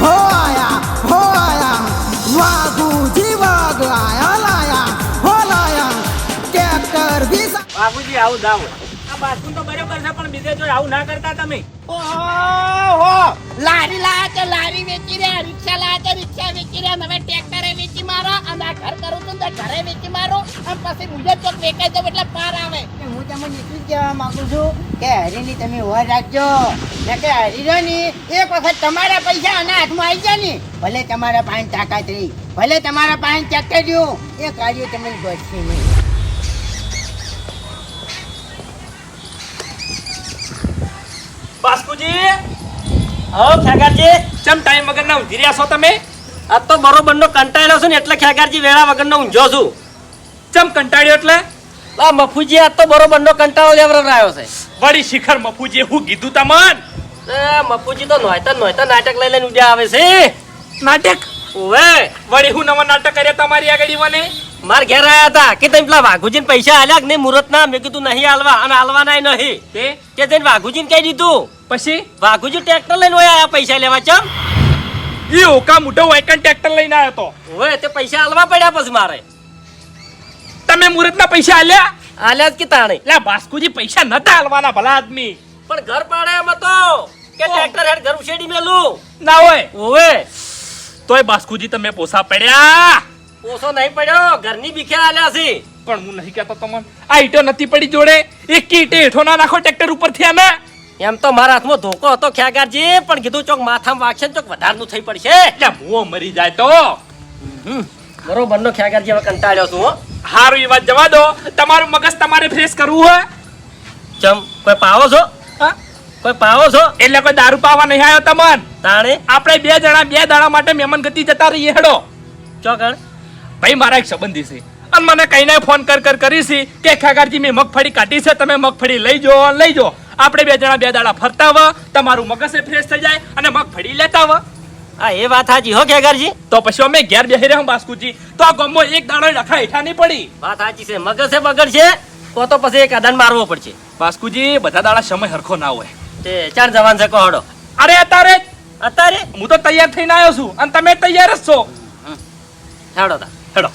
હો આયા હો આયા વાઘુજી વાઘ આયા લાયા હો લાયા ટ્રેક્ટર બી સા- બાપુજી આવું દાવ આ બાથરૂમ તો બરોબર છે પણ બીજે જો આવું ના કરતા તમે. ઓહો લારી લાયા તો લારી વેચી રહ્યા રિક્ષા લાયા તો રિક્ષા વેચી રહ્યા હવે ટ્રેક્ટરે વેચી મારો અને આ ઘર કરું છું તો ઘરે વેચી મારો અને પછી મુજબ ચોક વેચાઈ જાવ એટલે પાર આવે. તમને એટલું જ કહેવા માંગુ ને ભલે ખેગારજી, ચમ ટાઈમ વગરના ઊંઘી રહ્યા છો તમે? આ તો બરોબર નો કંટાળ્યો છું ને એટલે ખેગારજી વેળા વગરનો ઊંઝો છું. ચમ કંટાળ્યો એટલે? આ મફુજી આ તો બરોબર નો કંટાળો લેવરાયો છે. વળી શિખર મફુજી હું કીધું તમન? મફુજી તો નોયતા નોયતા નાટક લઈ લઈને ઉડ્યા આવે છે. નાટક? ઓવે વળી હું નવા નાટક કર્યા તમારી આગળ મને? માર ઘેર આયા હતા કે તમે પેલા વાઘુજીને પૈસા આલ્યા કે નહીં મુહૂર્ત ના મેં કીધું નહીં આલવા અને આલવાના નહીં. તે કે જઈને વાઘુજીને કહી દીધું. પછી? વાઘુજી ટ્રેક્ટર લઈને હોય આયા પૈસા લેવા ચમ? એ ઓકા મોટો વાયકન ટ્રેક્ટર લઈને આવ્યો તો. ઓવે તે પૈસા આલવા પડ્યા પછી મારે. તમે મુહૂર્તના પૈસા આલ્યા? આલ્યા જ કે તાણે લા બાસ્કુજી પૈસા નતા આલવાના ભલા આદમી. પણ ઘર પાડે એમ હતો કે ટ્રેક્ટર હેડ ઘર ઉછેડી મેલું. ના હોય. ઓવે તોય બાસ્કુજી તમે પોસા પડ્યા. પોસો નહીં પડ્યો ઘરની બીખે આલ્યા છે. પણ હું નહીં કહેતો તમને. આ ઈટો નથી પડી જોડે. એક ઈટે હેઠો ના નાખો ટ્રેક્ટર ઉપરથી અમે. એમ તો મારા હાથમાં ધોકો હતો ખ્યાગારજી પણ કીધું ચોક માથામાં વાગશે ને ચોક વધારનું થઈ પડશે. એટલે મુઓ મરી જાય તો. બરોબર નો ખ્યાગારજી હવે કંટાળ્યો છું હો. હારું એ વાત જવા દો. તમારું મગજ તમારે ફ્રેશ કરવું હોય. ચમ કોઈ પાવો છો? હા? કોઈ પાવો છો? એટલે કોઈ દારૂ પાવા નહીં આવ્યો તમન. તાણે? આપણે બે જણા બે દાડા માટે મહેમાન ગતિ જતા રહીએ હેડો. ચોકણ ભાઈ મારા એક સંબંધી છે. અને મને કઈને ફોન કર કર કરી છે કે ખાગારજી મેં મગફળી કાઢી છે તમે મગફળી લઈ જો લઈ જો. આપણે બે જણા બે દાડા ફરતા હો તમારું મગજ ફ્રેશ થઈ જાય અને મગફળી લેતા વ. આ એ વાત હાજી હો કેગરજી તો પછી અમે ઘેર બેહી રહ્યા બાસ્કુજી. તો આ ગમો એક દાડો રખા હેઠા નહીં પડી. વાત હાજી છે. મગજ છે બગડ છે. તો તો પછી એક આદાન મારવો પડશે. બાસ્કુજી બધા દાડા સમય હરખો ના હોય. તે ચાર જવાન છે કોહડો અરે અતારે અત્યારે હું તો તૈયાર થઈને આવ્યો છું. અને તમે તૈયાર જ છો. હેડો તા. હેડો.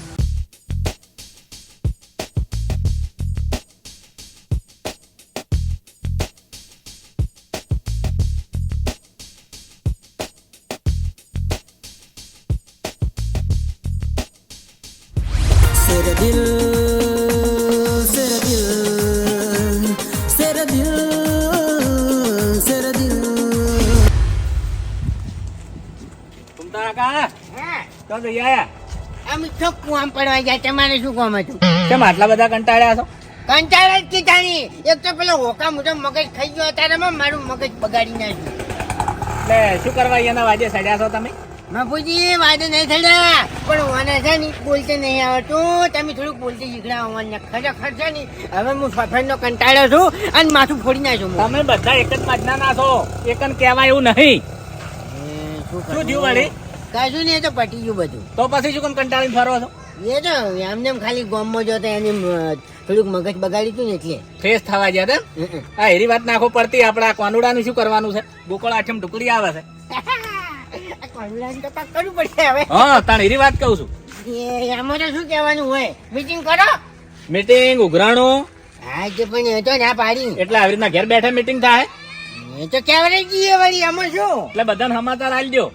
જઈ આયા? આમ ચોખ્ખું આમ પડવા જાય તમારે શું કામ હતું? કેમ આટલા બધા કંટાળ્યા છો? કંટાળા જ કીધાની એક તો પેલો હોકા મોટો મગજ ખાઈ ગયો ત્યારે મારું મગજ બગાડી નાખ્યું. એટલે શું કરવા અહીંયાના વાજે સડ્યા છો તમે? બાપુજી વાદે નહીં સડ્યા. પણ મને છે ને બોલતે નહીં આવડતું. તમે થોડુંક બોલતે શીખડા મને ખરેખર છે ને હવે હું સફેદનો કંટાળ્યો છું અને માથું ફોડી નાખ્યું. તમે બધા એક જ માજના ના છો. એક કહેવાય એવું નહીં. શું થયું વળી? કશું નહીં એ તો પટી ગયું બધું. તો પછી શું કેમ કંટાળીને ફરો છો? એ તો એમને એમ ખાલી ગોમમાં જો તો એને થોડુંક મગજ બગાડી હતું ને એટલે. ફ્રેશ થવા ગયા હમ. આ એરી વાત નાખો પડતી આપણા કોનુડાનું શું કરવાનું છે? ગોકળ આઠમ ઢુકડી આવે છે. આ તો કરવું પડશે હવે. હા તાણ એરી વાત કહું છું. એ, આમાં તો શું કહેવાનું હોય? મીટિંગ કરો. મીટિંગ ઉઘરાણું. હા જે પણ એ તો ના પાડી. એટલે આવી રીતના ઘેર બેઠા મીટિંગ થાય? એ તો કહેવાય જઈએ વળી આમાં શું? એટલે બધાને સમાચાર આલી દો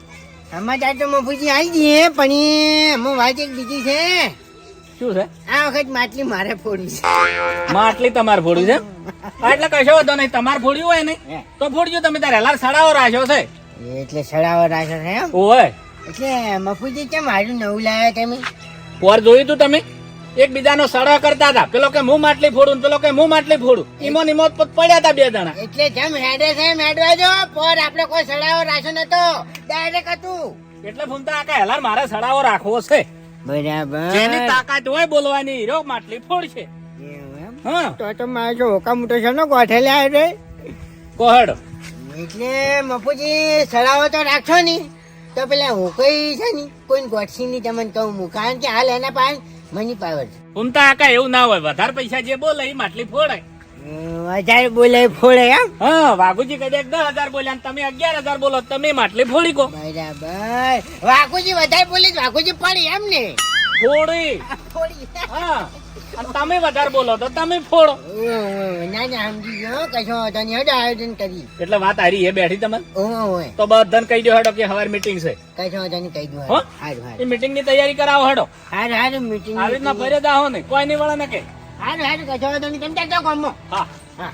સમાચાર તો મફુજી આવી જઈએ પણ એમાં વાત એક બીજી છે. શું છે? આ વખત માટલી મારે ફોડી છે. માટલી તમારે ફોડ્યું છે? એટલે કશો વાંધો નહીં તમારે ફોડ્યું હોય નહીં તો ફોડજો તમે તારે હેલાર સડાવો રાખ્યો છે. એટલે સડાવો રાખ્યો છે એમ? ઓય. એટલે મફુજી કેમ મારું નવું લાવ્યા તમે? પોર જોયું તું તમે? એકબીજાનો સડા કરતા હતા. પેલો કે હું માટલી ફોડું પેલો કે હું માટલી ફોડું. ઈમો નિમો પડ્યા હતા બે જણા. એટલે જેમ હેડે છે એમ હેડવા દો પર આપણે કોઈ સડાવો રાખ્યો નતો ડાયરેક્ટ હતું. એટલે ફૂમતા આકા હેલાર મારે સડાવો રાખવો છે. બરાબર. જેની તાકાત હોય બોલવાની રો માટલી ફોડશે? હા. તો તો મારે જો ઓકા મોટો છે ને ગોઠે લે રે કોહડ એટલે મફુજી સડાવો તો રાખશો ની. તો પેલા હું કઈ છે ને. કોઈ ગોઠસી ની તમને કહું કારણ કે હાલ એના પાસે મની પાવર ઉમતા આકા એવું ના હોય. વધારે પૈસા જે બોલે એ માટલી ફોડાય. હજાર બોલે ફોડે એમ? હા વાઘુજી કદાચ દસ હજાર બોલ્યા અને તમે અગિયાર હજાર બોલો તમે માટલી ફોડી કો. બરાબર. વાઘુજી વધારે બોલી વાઘુજી પડી એમ ને. ફોડી. ફોડી. હા. અને તમે વધારે બોલો તો તમે ફોડો. ના ના સમજી ગયો કશો નહીં હેડો આયોજન કરી. એટલે વાત હારી એ બેઠી તમે? તો બધાને કહી દો હેડો કે હવાર મીટિંગ છે. કશો નહીં કહી દો હો? એ મીટિંગની તૈયારી કરાવો હેડો. હારું હારું મીટિંગ આવી રીતના ફરે દાહો ને કોઈ નહીં વળે ને કે. હારું હારું કશો નહીં તમે કોમ ગામમાં. હા. હા.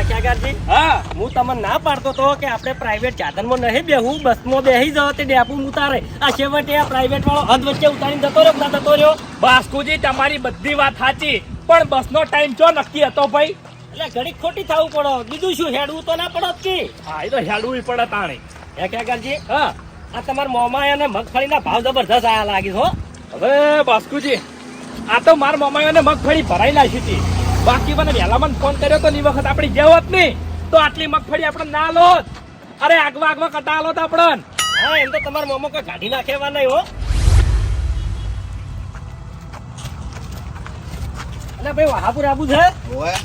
એ ખેગારજી હા. હું તમને ના પાડતો તો કે આપણે પ્રાઇવેટ સાધનમાં નહીં બેહું બસમાં બેહી જાવ તે ડેપુ ઉતારે. આ છેવટે આ પ્રાઇવેટ વાળો હદ વચ્ચે ઉતારીને જતો રહ્યો જતો રહ્યો. બાસ્કુજી તમારી બધી વાત સાચી પણ બસ નો ટાઈમ ચો નક્કી હતો ભાઈ? એટલે ઘડી ખોટી થવું પડો. બીજું શું હેડવું તો ના પડો જ કે? હા એ તો હેડવું પડે તાણે. એ ખેગારજી હા. આ તમારા મોમાય અને મગફળીના ભાવ જબરદસ્ત આયા લાગી હો. હવે બાસ્કુજી આ તો મારા મોમાય અને મગફળી ભરાઈ નાખી હતી. બાકી મને વહેલા મને ફોન કર્યો તો ની વખત આપણી જ નહીં. તો આટલી મગફળી આપણે ના લોત. અરે આગવા આગવા કટા લોત આપણન. હા એમ તો તમારા મોમો કોઈ કાઢી નાખેવા નહીં હો. અને ભાઈ વહાપુર આબુ છે? ઓય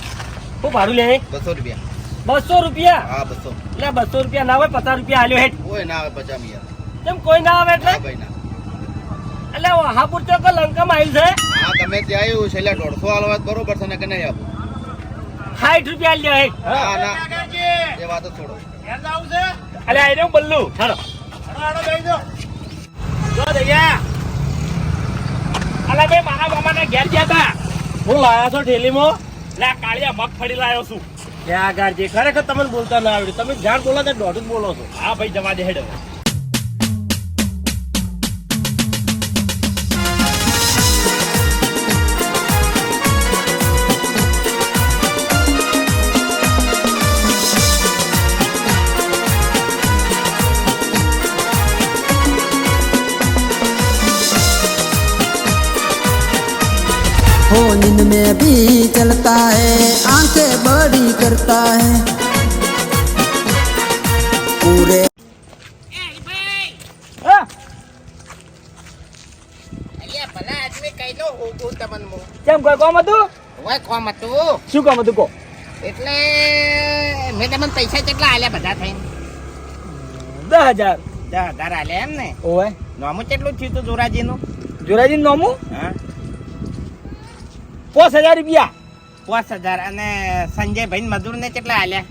શું ભાડું લે. બસો રૂપિયા. બસો રૂપિયા? હા બસો. એટલે બસો રૂપિયા ના હોય પચાસ રૂપિયા આલ્યો હેઠ. ઓય ના આવે પચાસ કેમ કોઈ ના આવે એટલે? એટલે વહાપુર ચોક કોઈ લંકામાં આવ્યું છે? હા તમે ત્યાં આવ્યું છેલ્લા દોઢસો હાલવા બરોબર છે ને કે નહીં આપો. સાઠ રૂપિયા હેઠ હા. ના. એ વાત છોડો. અરે આ રહ્યો બલ્લુ. હાલો. અલા ભાઈ મારા મામાના ઘેર ગયા હતા હું લાયા છો ઠેલીમાં? લે કાળિયા મગફળી લાયો છું. ત્યાં ગારજી ખરેખર તમને બોલતા ના આવડ્યું તમે જાણ બોલો તો દોઢ જ બોલો છો. હા ભાઈ જવા દે હેડ हो नींद में भी चलता है आंखें बड़ी करता है पूरे હા અલ્યા ભલા આદમી કહી દો હોગું તમને હું કેમ કોઈ કોમ હતું હોય કોમ હતું શું કામ હતું કો એટલે મેં તમને પૈસા કેટલા આલ્યા બધા થઈને દસ હજાર દસ હજાર આલ્યા એમ ને ઓય નોમું કેટલું થયું તું જોરાજીનું જોરાજી નોમું હા પાંચ હજાર રૂપિયા. પાંચ હજાર. અને સંજયભાઈ મજૂરને કેટલા આલ્યા?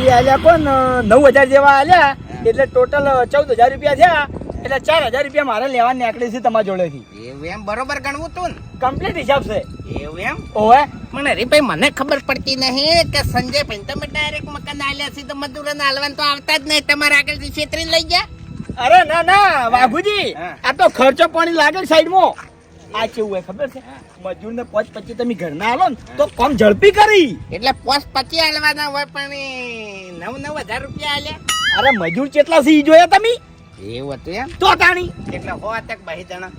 એ આલ્યા કોણ? નવ હજાર જેવા આલ્યા. એટલે ટોટલ ચૌદ હજાર રૂપિયા થયા. એટલે ચાર હજાર રૂપિયા મારે લેવા નીકળી છે તમારા જોડેથી. એવું એમ? બરોબર ગણવું તું કમ્પ્લીટ હિસાબ છે. એવું એમ? ઓવે. પણ અરે ભાઈ મને ખબર પડતી નહીં કે સંજયભાઈ તમે ડાયરેક્ટ મકાન આલ્યા છે તો મજૂરોને આલવાનું તો આવતા જ નહીં. તમારા આગળથી છેતરીને લઈ ગયા? અરે ના ના વાઘુજી. આ તો ખર્ચો પાણી લાગે સાઈડમાં. આ કેવું હોય ખબર છે? મજૂર ને પાંચ પચી તમે ઘરના આવો ને તો કામ ઝડપી કરી. એટલે પોસ્ટ પછી આલવાના હોય પણ નવ નવ હજાર રૂપિયા આલ્યા. અરે મજૂર કેટલા સી જોયા તમે? એવું હતું એમ? તો તાણી. એટલે હો તક બહી જણા.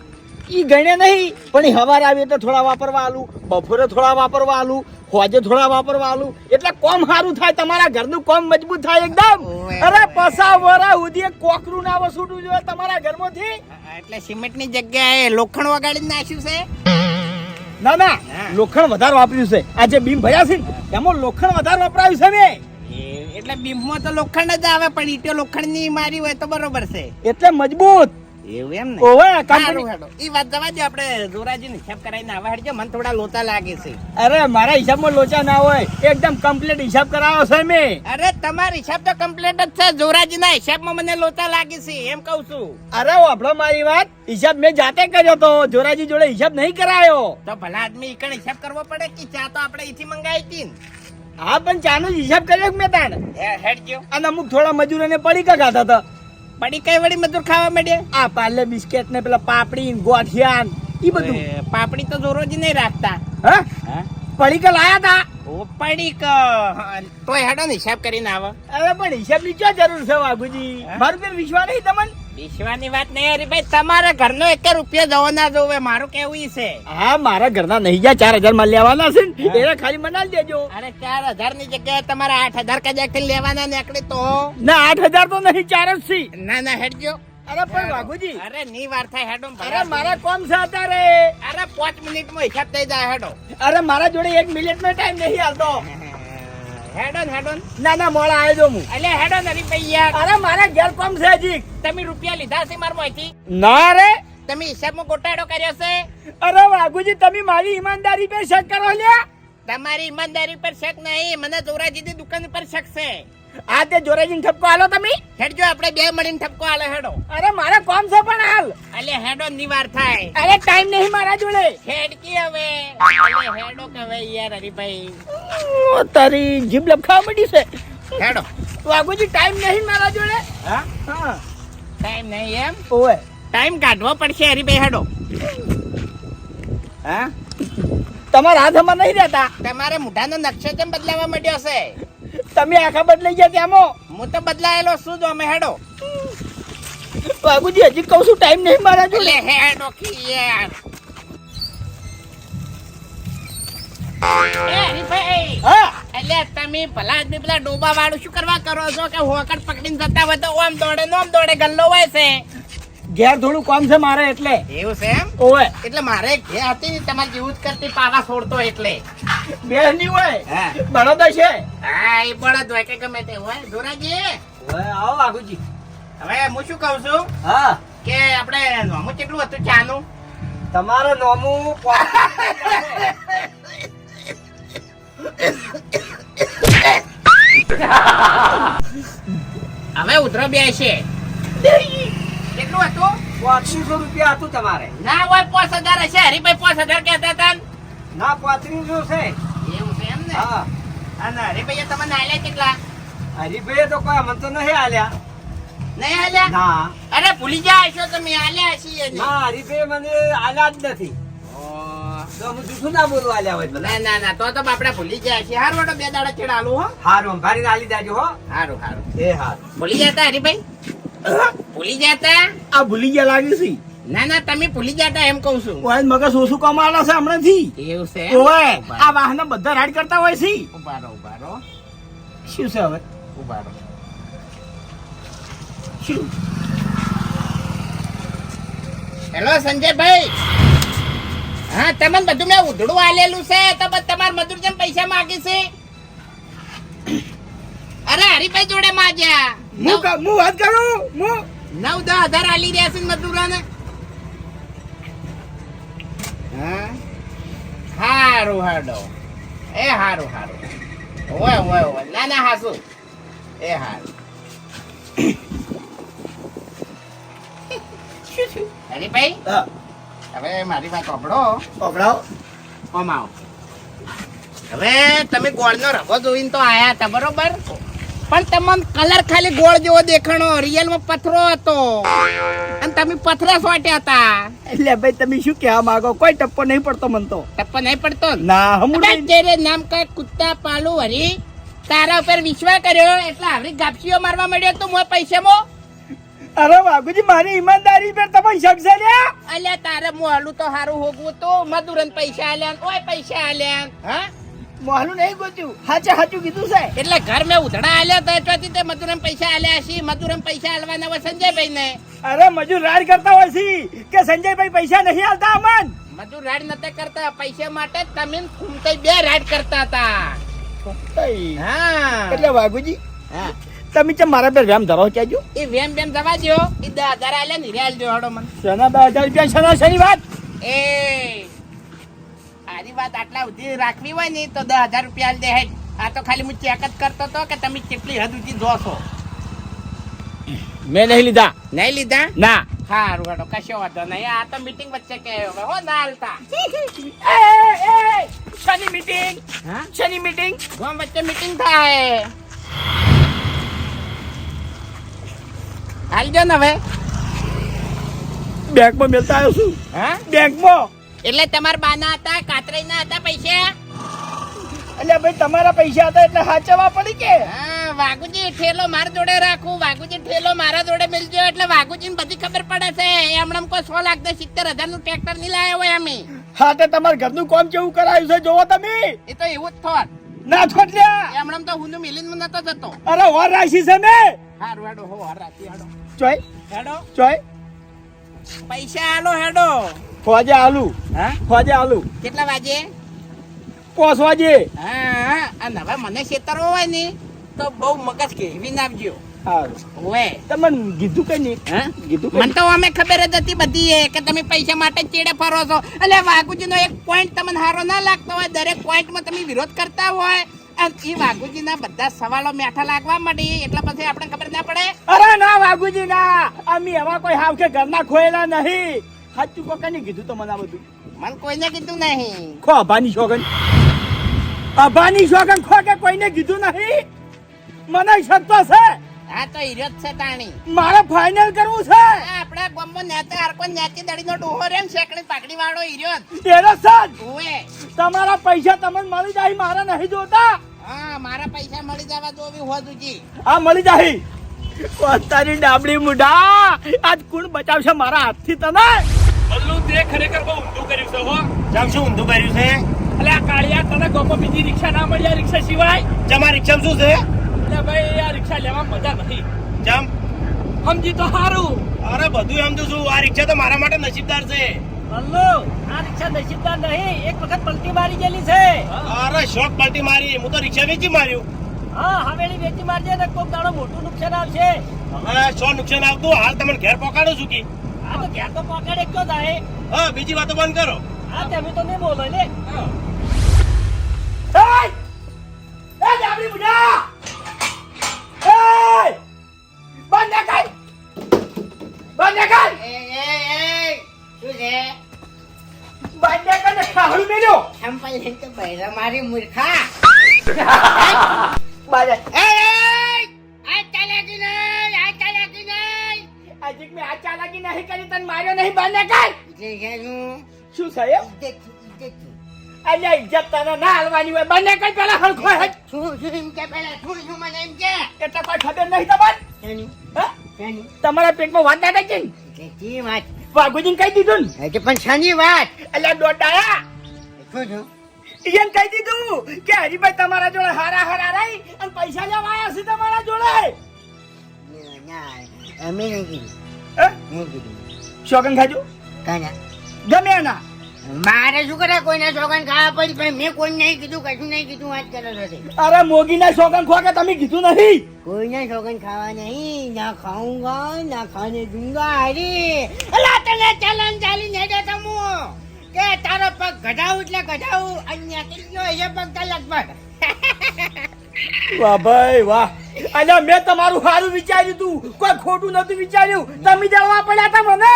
ઈ ગણે નહીં પણ હવાર આવી એટલે થોડા વાપરવા આલું બપોરે થોડા વાપરવા આલું હોજે થોડા વાપરવા આલું. એટલે કોમ સારું થાય તમારા ઘરનું કોમ મજબૂત થાય એકદમ. અરે પસા વરા ઉધી કોકરું ના વસૂટું જોઈએ તમારા ઘરમાંથી. એટલે સિમેન્ટની જગ્યાએ લોખંડ વગાડી નાખ્યું છે? ના ના લોખંડ વધારે વાપર્યું છે. આ જે બીમ ભર્યા છે એમાં લોખંડ વધારે વપરાયું છે મેં એટલે બીમમાં તો લોખંડ જ આવે પણ ઈટો લોખંડની મારી હોય તો બરોબર છે. એટલે મજબૂત. એવું એમ ને? ઓવે કામ હેડો. ઈ વાત જવા દે આપણે જોરાજીને હિસાબ કરાવીને આવા હેડજો મને થોડા લોચા લાગે છે. અરે મારા હિસાબમાં લોચા ના હોય. એકદમ કમ્પ્લીટ હિસાબ કરાવ્યો છે મેં અરે તમારો હિસાબ તો કમ્પ્લીટ જ છે જોરાજીના હિસાબમાં મને લોચા લાગે છે એમ કહું છું. અરે આપણો મારી વાત. હિસાબ મેં જાતે કર્યો તો જોરાજી જોડે હિસાબ નહીં કરાયો. તો ભલા આદમી ઈકણ હિસાબ કરવો પડે કે ચા તો આપણે ઈથી મંગાવી હતી હા પણ ચાનો જ હિસાબ કર્યો કે મેં તાણ? હે- હેડજો. અને અમુક થોડા મજૂરોને પડી ખાતા હતા. પડી કઈ વળી મજૂર ખાવા માંડે? આ પાલે બિસ્કેટ ને પેલા પાપડી ને ગોઠિયા ઈ બધું. પાપડી તો દરરોજ નહીં રાખતા. હા? પડી કે લાયા તા? ઓ પડી ક તોય હેડો ને હિસાબ કરીને આવો. અરે પણ હિસાબની ક્યાં જરૂર છે વાઘુજી? મારું વિશ્વાસ નહીં તમને? વિશ્વાની વાત નહીં અરે તમારા ઘરનો એક રૂપિયા જવો ના જોવે મારું કેવું ઈ છે? હા મારા ઘરના નહીં ગયા ચાર હજારમાં લેવાના છે ને એને ખાલી મનાલી દેજો. અરે ચાર હજારની જગ્યાએ તમારા આઠ હજાર કદાચ લેવાના નીકળે તો. ના આઠ હજાર તો નહીં ચાર જ છે. ના ના હેડજો અરે પણ વાઘુજી. અરે ની વાર થાય હેડો અરે મારા કોમ છે અત્યારે. અરે પાંચ મિનિટમાં હિસાબ થઈ જાય હેડો. અરે મારા જોડે એક મિનિટ નો ટાઈમ નહીં હાલતો. હેડો હેડન ના ના મોડા આવ્યો છું હું. એટલે હેડન ને હરીભાઈ અરે મારા ઘેર છે હજી. તમે રૂપિયા લીધા છે મારા મોંથી ના રે. તમે હિસાબમાં ગોટાડો કર્યો છે. અરે વાઘુજી તમે મારી ઈમાનદારી પર શક કરો લ્યા. તમારી ઈમાનદારી પર શક નહીં મને જોરાજીની દુકાન પર શક છે. આ તે જોરાજીને ઠપકો આલો તમે? હેડજો આપણે બે મળીને ઠપકો આલે હેડો. અરે મારે કોમ છે પણ હાલ. અલે હેડો નિવાર થાય. અરે ટાઈમ નહીં મારા જોડે. હેડકી હવે. અલે હેડો કે યાર હરીભાઈ. તારી જીભ લખાવા મળી છે. હેડો. વાગુજી ટાઈમ નહીં મારા જોડે? હા? હા. ટાઈમ નહીં એમ? ઓય ટાઈમ કાઢવો પડશે હરીભાઈ હેડો. હા? તમારા હાથ અમાર નહીં રહેતા. તમારે મોઢાનો નકશો કેમ બદલાવા માંડ્યો છે? તમે આખા બદલાઈ ગયા ત્યાંમાં હું તો બદલાયેલો શું જો અમે હેડો. બાબુજી હજી કહું છું ટાઈમ નહીં મારા જોડે. હેડો યાર હરીભાઈ હા. એટલે તમે ભલા પેલા ડોબા વાળું શું કરવા કરો છો? કે હોકડ પકડીને જતા હોય તો ઓમ દોડે નોમ દોડે ગલ્લો હોય છે. ઘેર થોડું કામ છે મારે એટલે. એવું છે એમ? ઓય એટલે મારે ઘેર હતી તમારે જેવું જ કરતી પાવા છોડતો એટલે. બે ની હોય. હા. બળદ છે હા એ બળદ હોય કે ગમે તે હોય. ધોરાજી. ઓય આવો વાઘુજી હવે હું શું કહું છું? હા. કે આપણે નોમું કેટલું હતું ચાનું? તમારું નોમું હવે ઉધરો બે છે કેટલું હતું? પાંચસો રૂપિયા હતું તમારે. ના હોય પાંચ હજાર હશે. હરીભાઈ પાંચ હજાર કહેતા હતા ને. પાંત્રીસો છે. એવું છે એમ ને? હા. અને હરીભાઈએ તમને આલ્યા કેટલા? હરીભાઈ તો કોઈ અમને તો નહીં આલ્યા. નહીં આલ્યા? ના. અરે ભૂલી જાય છો તમે આલ્યા છીએ ને. હરીભાઈ મને આલ્યા જ નથી. તો હું જૂઠું ના બોલું આલ્યા હોય ના ના ના તો તો આપણે ભૂલી ગયા છે હાર વાળો બે દાડા ચડાલું હો. હારું ભારી આલી દેજો હો. હારું હારું. એ હારું. ભૂલી જતા હરીભાઈ? ભૂલી જતા? આ ભૂલી ગયા લાગે છે. ના ના તમે ભૂલી જતા એમ કહું છું. ઓય મગજ ઓછું કમાવાના છે હમણાંથી. એવું છે? ઓય આ વાહન બધા રાઈડ કરતા હોય છે. ઉભારો ઉભારો શું છે હવે? ઉભારો શું? હેલો સંજયભાઈ. હા તમને બધું મેં ઉધડું આલેલું છે તો તમાર મજૂર જેમ પૈસા માગી છે? અરે હરીભાઈ જોડે માગ્યા હું ક- હું વાત કરું? હું નવ દસ હજાર આલી રહ્યા છે ને મજૂરોને? હા? હારું હાડો. એ હારું હારું. ઓય ઓય ઓય ના ના હાસુ. એ હારું. હરીભાઈ હા, હવે મારી વાત સાંભળો પકડાવો ઓમ આવો. હવે તમે ગોળનો રગો જોઈને તો આયા હતા બરોબર? પણ તમને કલર ખાલી ગોળ જેવો દેખાણો રિયલમાં પથરો હતો. અને તમે પથરા સોટ્યા હતા. એટલે ભાઈ તમે શું કહેવા માંગો? કોઈ ટપ્પો નહીં પડતો મન તો. ટપ્પો નહીં પડતો? ના હમણાં તેરે નામ કા કુત્તા પાલુ હરી તારા ઉપર વિશ્વાસ કર્યો એટલે હવે ગાપસીઓ મારવા મળ્યો તો મોય પૈસામાં? અરે વાઘુજી મારી ઈમાનદારી પર તમે શક છે લ્યા? અલ્યા તારે મોહલું તો હારું હોગવું તો. મધુરન પૈસા આલ્યા ઓય પૈસા આલ્યા હા? મોહલું નહીં ગોત્યું હાચે હાચું કીધું છે. એટલે ઘર મેં ઉધડા આલ્યા તો ચોથી તે મધુરમ પૈસા આલ્યા છે મધુરમ પૈસા આલવાના હોય સંજયભાઈ ને અરે મજૂર રાડ કરતા હોય છે કે સંજયભાઈ પૈસા નહીં આલતા અમન? મજૂર રાડ નતા કરતા પૈસા માટે તમે ને ફૂમતાઈ બે રાડ કરતા હતા. હા. એટલે વાઘુજી હા. તમે ચમ મારા પર વેમ ધરો ચાજો એ વેમ વેમ જવા દો એ દસ હજાર આલ્યા ને હિરાલ દો હડો મને. સના દસ રૂપિયા સના શની વાત? એ આરી વાત આટલા સુધી રાખવી હોય ને તો દસ હજાર રૂપિયા દે આ તો ખાલી હું ચેક જ કરતો હતો કે તમે કેટલી હદ સુધી જોશો. મેં નહીં લીધા. નહીં લીધા? ના. સારું હેડો કશો વાંધો નહીં. આ તો મીટિંગ વચ્ચે કે હવે હો ના હાલતા. એ એ શની મીટિંગ હા? શની મીટિંગ ગામ વચ્ચે મીટિંગ થાય. હાલજો ને હવે. બેંકમાં મેલતા આવ્યો છું. હા? બેંકમાં એટલે તમારા બાના હતા કાતરાઈ ના હતા પૈસા? એટલે ભાઈ તમારા પૈસા હતા એટલે હાચવવા પડી કે? હા વાઘુજી ઠેલો મારા જોડે રાખું. વાઘુજી ઠેલો મારા જોડે મિલજો એટલે વાઘુજી બધી ખબર પડે છે. હમણાં કોઈ સો લાખ દે સિત્તેર હજારનું ટ્રેક્ટર નહીં લાયા હોય અમે. હા તે તમારા ઘરનું કામ કેવું કરાયું છે? જોવો તમે. એ તો એવું જ થોત ના છોટલ્યા એમણે તો હું મિલિન નતો જતો. અરે ઓર રાશી છે ને. હારું હેડો હો હાર રાતી હેડો. ચોય. હેડો. ચોય. પૈસા આલો હેડો. ફોજે આલુ. હા? ફોજે આલુ. કેટલા વાગે? પોસ વાજે હા અને હવે મને છેતરવો હોય ને તો બહુ મગજ કેવી નાખજો. તમને કીધું કઈ નહીં? કીધું મને તો અમે ખબર જ હતી બધી કે તમે પૈસા માટે ચેડે ફરો છો. એટલે વાઘુજીનો એક પોઈન્ટ તમને સારો ના લાગતો હોય દરેક પોઈન્ટમાં તમે વિરોધ કરતા હોય. અને એ વાઘુજીના બધા સવાલો મેઠા લાગવા માંડી એટલે પછી આપણે ખબર ના પડે. અરે ના વાઘુજી ના અમે એવા કોઈ હાવ કે ઘરના ખોયેલા નહીં. સાચું કોકાને કીધું તમને આ બધું? મને કોઈને કીધું નહીં. ખો અભાની શોગન અભાની શોગન ખો કે કોઈને કીધું નહીં? મને શક્તો છે. હા તો હીરો છે તાણી. મારે ફાઇનલ કરવું છે. આ આપણા ગામમાં નેતા હરકો નેતી દડીનો ડોહો રેમ શેકણી પાકડી વાળો હીરો એરો એનો ઓએ તમારા પૈસા તમને મળી જાય મારા નહીં જોતા. હા મારા પૈસા મળી જવા જોવી હોજુજી હા મળી જાય. તારી ડાબડી મુઢા આજ કોણ બચાવશે મારા હાથથી તને? ભલું તે ખરેખર બહુ ઊંધું કર્યું છે હો. જામ શું ઊંધું કર્યું છે? એટલે આ કાળિયા તને ગોપો બીજી રિક્ષા ના મળી આ રિક્ષા સિવાય? જમા રિક્ષા શું છે? એટલે ભાઈ આ રિક્ષા લેવા મજા નથી. જમ સમજી તો સારું અરે બધું તો શું આ રિક્ષા તો મારા માટે નસીબદાર છે. હલ્લો આ રિક્ષા નસીબદાર નહીં એક વખત પલટી મારી ગયેલી છે. અરે શોખ પલટી મારી હું તો રિક્ષા વેચી માર્યું. હા હવેલી વેચી મારજે ને કોક દાડો મોટું નુકસાન આવશે. હવે શો નુકસાન આવતું? હાલ તમને ઘેર પહોંચાડું છું કી. આ તો ઘેર તો પકડે કયો જાય હા બીજી વાતો બંધ કરો. આ તમે તો નહીં બોલો ને. એ ડાબડી મુઢા એય! બંધ કર બંધ કર એ એ એ શું છે? બંધ કર ને ખાહડું મેલ્યો. સંપલ છે તો બૈરા મારી મૂર્ખા. બાજે. એ મેં આ ચાલાકી નહીં કરી તને માર્યો નહીં બંને કર શું સાહેબ અલ્યા ઇજ્જત તને ના હાલવાની હોય બંને કઈ પેલા હરખો હે શું શું એમ કે પેલા શું શું મને એમ કે? એટલે કોઈ ખબર નહીં તમને? તમારા પેટમાં વાત ના થઈ એટલે વાત. વાઘુજીને કહી દીધું ને? એટલે પણ શાની વાત. એટલે દોડાયા શું શું? એને કહી દીધું કે હરીભાઈ તમારા જોડે હારા હારા રહી અને પૈસા લેવા આવ્યા છે તમારા જોડે. અમે નહીં હે? નહીં કીધું શોગન ખાજો? કાના ગમે ના. મારે શું કરે? કોઈના શોગન ખાવા પડી પણ મેં કોઈ નહીં કીધું કશું નહીં કીધું વાત કરો છે અરે મોગીના શોગન ખો કે તમે કીધું નહીં કોઈના શોગન ખાવા નહીં. ના ખાऊंगा ના ખાને દૂંગા અરે અલા તને ચલન ચાલી ને દે તમુ. કે તારો પગ ગઢાવું એટલે ગઢાવું. અન્ય કિલ્લો એ પગ તલક પર વાહ ભાઈ વાહ. અલ્યા મેં તમારું સારું વિચાર્યું તું. કોઈ ખોટું નતું વિચાર્યું. તમે જવા પડ્યા હતા મને.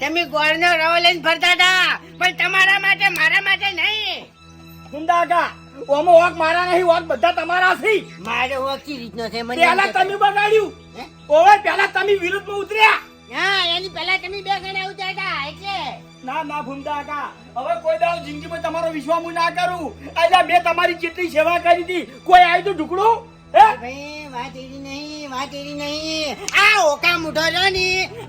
તમે ગોળનો રવો લઈને ફરતા હતા પણ તમારા માટે મારા માટે નહીં. હુંદા કા ઓમો ઓક મારા નહીં ઓક બધા તમારા છે. મારે ઓછી રીતનો છે મને પેલા તમે બગાડ્યું? ઓવે પેલા તમે વિરુદ્ધમાં ઉતર્યા. હા એની પહેલા તમે બે ગણા ઉતર્યા એટલે. ના ના ભૂમતા કા હવે કોઈ દાડો જિંદગીમાં તમારો વિશ્વાસ હું ના કરું. આજે મેં તમારી કેટલી સેવા કરી હતી, કોઈ આવ્યું તો ઢુકડું? હે? ભાઈ, વાત એવી નહીં, વાત એવી નહીં. આ ઓકા મુઢો જો ને,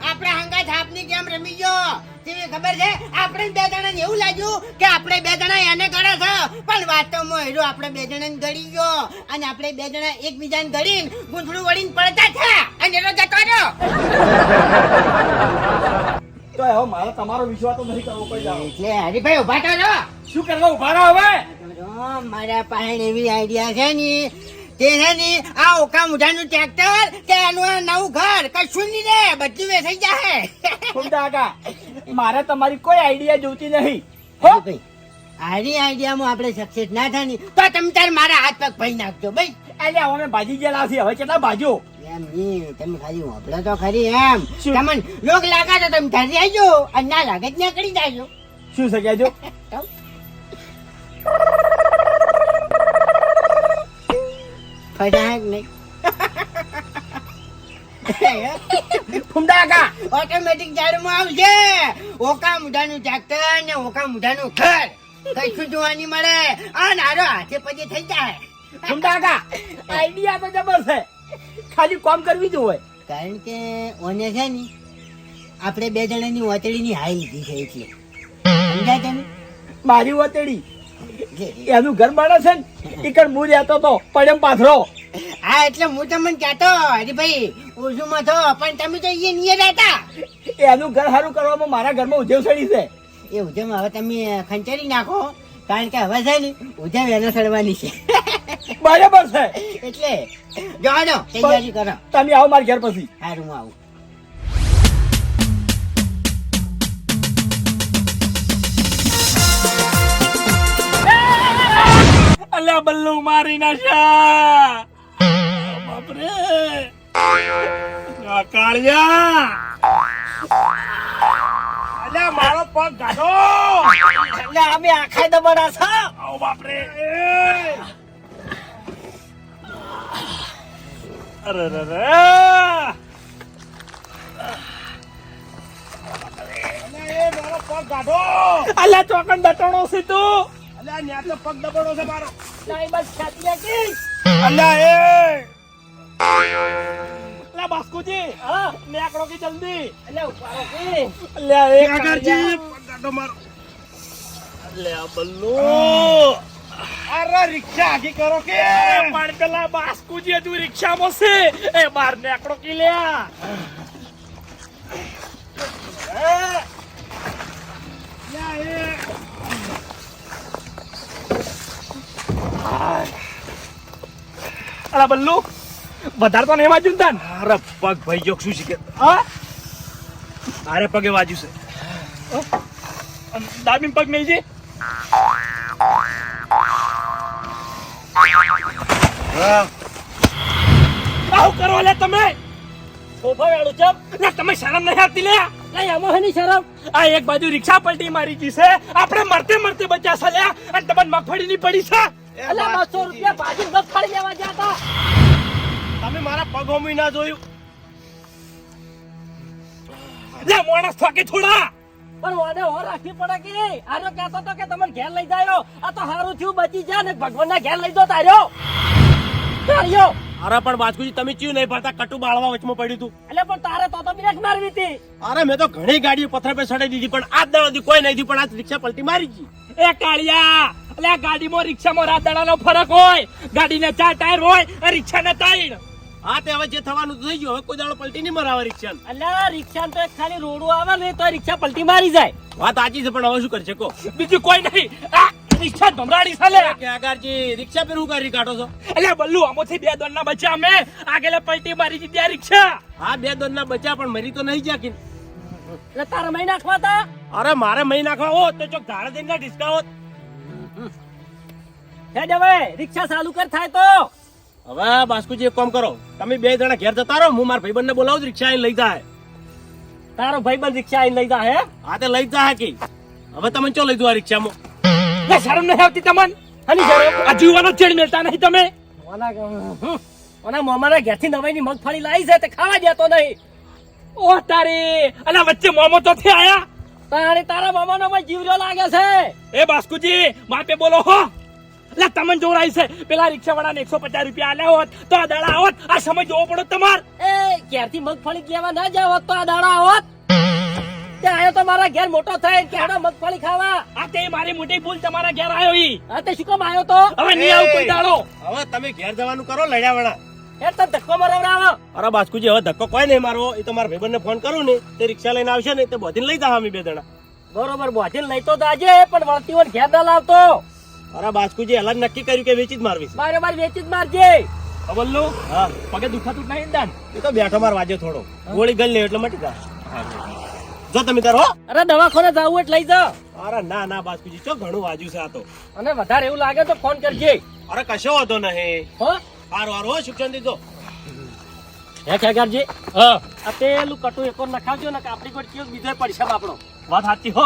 આપણે હંગા થાપની કેમ રમી ગયો. તેવી ખબર છે, આપણે બે જણા એવું લાગ્યું કે આપણે બે જણા એને ગળે છે. પણ વાસ્તવમાં હેરો, આપણે બે જણા ગળી ગયો. અને આપણે બે જણા એકબીજાને ગળીને ગુંથળું વળીને પડતા છે અને એનો જતો રહ્યો તો હવે મારે તમારો વિશ્વાસ તો નહીં કરવો કોઈ એટલે હરીભાઈ ઊભા તો શું કરવા ઊભા રહો હવે? મારા પાસે એવી આઈડિયા છે ને તે છે ને આ ઓકા મુઠાનું ટ્રેક્ટર કે એનું નવું ઘર કશું નહીં રે બધું વેચાઈ જાય મારે તમારી કોઈ આઈડિયા જોતી નહીં. હો? ભાઈ આની આઈડિયામાં આપણે સક્સેસ ના થાય તો તમે તાર મારા હાથ પગ ભાઈ નાખજો ભાઈ એટલે અમે ભાજી ગયેલા છીએ હવે કેટલા ભાજો? એમ નહીં તમે ખાલી વાપરો તો ખરી એમ. શું? તમને લોક લાગે તો તમે ધારી આવજો અને ના લાગે તો ના કરી જાજો. શું છે કહેજો? ફટાક નહીં. ભૂમતા કા ઓટોમેટિક ઝાડમાં આવશે ઓકા મુઢાનું ટ્રેક્ટર ને ઓકા મુઢાનું ઘર. કશું જોવા નહીં મળે. આ નારો હાથે પગે થઈ જાય. ભૂમતા કા આઈડિયા તો જબર છે. ખાલી કામ કરવી જ હોય. કારણ કે ઓને છે ને આપણે બે જણાની ઓતડીની હાઈ લીધી છે એટલે. સમજાય તમે મારી વતેડી એનું ઘર માણે છે ને ઈ કણ હું રહેતો તો પડેમ પાથરો. હા એટલે હું તમને કહેતો હરીભાઈ ઉર્જુમાં તો પણ તમે તો અહીંયા નિયર હતા એનું ઘર સારું કરવામાં મારા ઘરમાં ઉજવ સડી છે. એ ઉજવમાં હવે તમે ખંચેરી નાખો. કારણ કે હવે છે ને ઉજા એને સડવાની છે. બરાબર છે. એટલે જવાનો તૈયારી કરો. તમે આવો મારા ઘર પછી. હારું હું આવું. અલ્યા બલ્લુ મારી નાખ્યા બાપરે. કાળિયા. અલ્યા મારો પગ ગાડો એટલે અમે આખા દબડા છો? ઓ બાપ બાપરે અરે રે રે અલ્યા એ મારો પગ ગાઢો. અલ્યા ચોકન દટણો છે તું. અલ્યા ન્યા તો પગ દબડો છે મારો. નહીં બસ ખાતી હતી અલ્યા એ! અલ્યા બાસ્કુજી હા. નેકડો કે જલ્દી. ઉપાડો કે. અલ્યા એ કાકાજી પગાડો મારો. અલ્યા બલ્લુ. અરે રિક્ષા આખી કરો કે. પણ પેલા બાસ્કુજી હજુ રિક્ષામાં છે. એ બાર નેકડો કે લ્યા. અલા બલ્લુ. વધારે તો નહીં વાંચ્યું ને તાન? અરે પગ ભાઈ જોક શું શીખે હા? અરે પગે વાંચ્યું છે. દાબીન પગ નહીં છે આવું કરો લે તમે. સોફા વાળું ચપ લે તમે શરમ નહીં આવતી લે. નહીં આમાં હની શરમ. આ એક બાજુ રિક્ષા પલટી મારી ગઈ છે. આપણે મરતે મરતે બચ્યા છે લે અને તમને મગફળી ની પડી છે. એટલે બસો રૂપિયા બાજુ મગફળી લેવા ગયા હતા. તમે મારા પગ હોમી ના જોયું. લે માણસ થાકી થોડા. પણ વાડે હો રાખી પડે કે? આનો કહેતો તો કે તમને ઘેર લઈ જાયો આ તો હારું થયું બચી જા ને ભગવાનના ઘેર લઈ જો તાર્યો. તાર્યો. અરે પણ બાજકુજી તમે ચીયું નહીં ભરતા કટુ બાળવા વચમાં પડ્યું તું. એટલે પણ તારે તો તો બ્રેક મારવી હતી. અરે મેં તો ઘણી ગાડીઓ પથ્થર પર ચડાઈ દીધી પણ આજ દાડાથી કોઈ નહીં પણ આજ રિક્ષા પલટી મારી ગઈ. એ કાળિયા એટલે આ ગાડીમાં રિક્ષામાં રાત દાડાનો ફરક હોય. ગાડીને ચાર ટાયર હોય અને રિક્ષાને ત્રણ હા તે હવે જે થવાનું થઈ ગયું. હવે કોઈ દાડો પલટી નહીં મરાવે રિક્ષા અલ્યા રિક્ષા તો ખાલી રોડું આવે ને તો રિક્ષા પલટી મારી જાય. વાત સાચી છે પણ હવે શું કરશે કો બીજું કોઈ નહીં. આ રિક્ષા ધમરાડી સાલે લે. કે આગળજી રિક્ષા પર હું કરી કાઢો છો? અલ્યા બલ્લુ આમોથી બે દોડના બચ્યા અમે. આગેલે પલટી મારી આ રિક્ષા. હા બે દોડના બચ્યા પણ મરી તો નહીં ગયા કે એટલે તારે મહી નાખવા તા? અરે મારે મહી નાખવા હોત તો ચોક ધારે દઈને ડિસ્કા હોત. હેડ હવે રિક્ષા ચાલુ કર થાય તો. હવે બાસ્કુજી એક કામ કરો. તમે બે જણા ઘેર જતા રહો હું મારા ભાઈબંધને બોલાવું રિક્ષા આવીને લઈ જાય. તારો ભાઈબંધ રિક્ષા આવીને લઈ જાય હે? હા તે લઈ જાય કે. હવે તમે ચો લઈ દો આ રિક્ષામાં? લે શરમ નહીં આવતી તમને? અને આ જીવવાનો ચેડ મેળતા નહીં તમે? ઓના મોમાના ઘેરથી નવાઈની મગફળી લાવી છે તે ખાવા દેતો નહીં. ઓ તારી અને વચ્ચે મોમો તો થી આયા તારે તારા મામાનો જીવજો લાગે છે. એ બાસ્કુજી માપે બોલો હો. લે તમને જોરાઈ છે. પેલા રિક્ષાવાળાને એકસો પચાસ રૂપિયા આલ્યા હોત તો આ દાડા હોત. આ સમય જોવો પડો તમાર. એ ક્યારથી મગફળી કેવા ના જાવ તો આ દાડા આવત તે આયો તો મારા ઘેર મોટો થઈ કેડો મગફળી ખાવા? આ તે મારી મોટી ભૂલ તમારા ઘેર આયો ઈ. આ તે શું કામ આયો તો? હવે નહીં આવું કોઈ દાડો. હવે તમે ઘેર જવાનું કરો લડ્યા વણા હેડ તને ધક્કો મરાવડાવો. અરે બાસ્કુજી હવે ધક્કો કોઈ નહીં મારવો. એ તો મારા ભાઈબંધને ફોન કરું ને તે રિક્ષા લઈને આવશે ને તે બોધીને લઈ જાવ અમે બે જણા. બરોબર બોધીને લઈ તો જાજે પણ વળતી વળ ઘેર ના લાવતો. અરે બાસ્કુજી એલા નક્કી કર્યું કે વેચી જ મારવી મારે મારે વેચી જ મારજે. બલ્લુ. હા પગે દુખાતું નહીં દાન એ તો બેઠો માર વાજે થોડો. ગોળી ગળી લે એટલે મટી જા જો તમે તારો અરે દવાખાને જાવું એટલે લઈ જા. અરે ના ના બાસ્કુજી ચો ઘણું વાજ્યું છે આ તો. અને વધારે એવું લાગે તો ફોન કરજે. અરે કશો વાંધો નહીં. હો? હારું હારું હો શિક્ષણ દીધો. હે ખેગારજી હા. આ પેલું કટુ એકો નખાવજો ને કે આપણી કોઈ કેવું બીજો પડશે આપણો. વાત સાચી હો.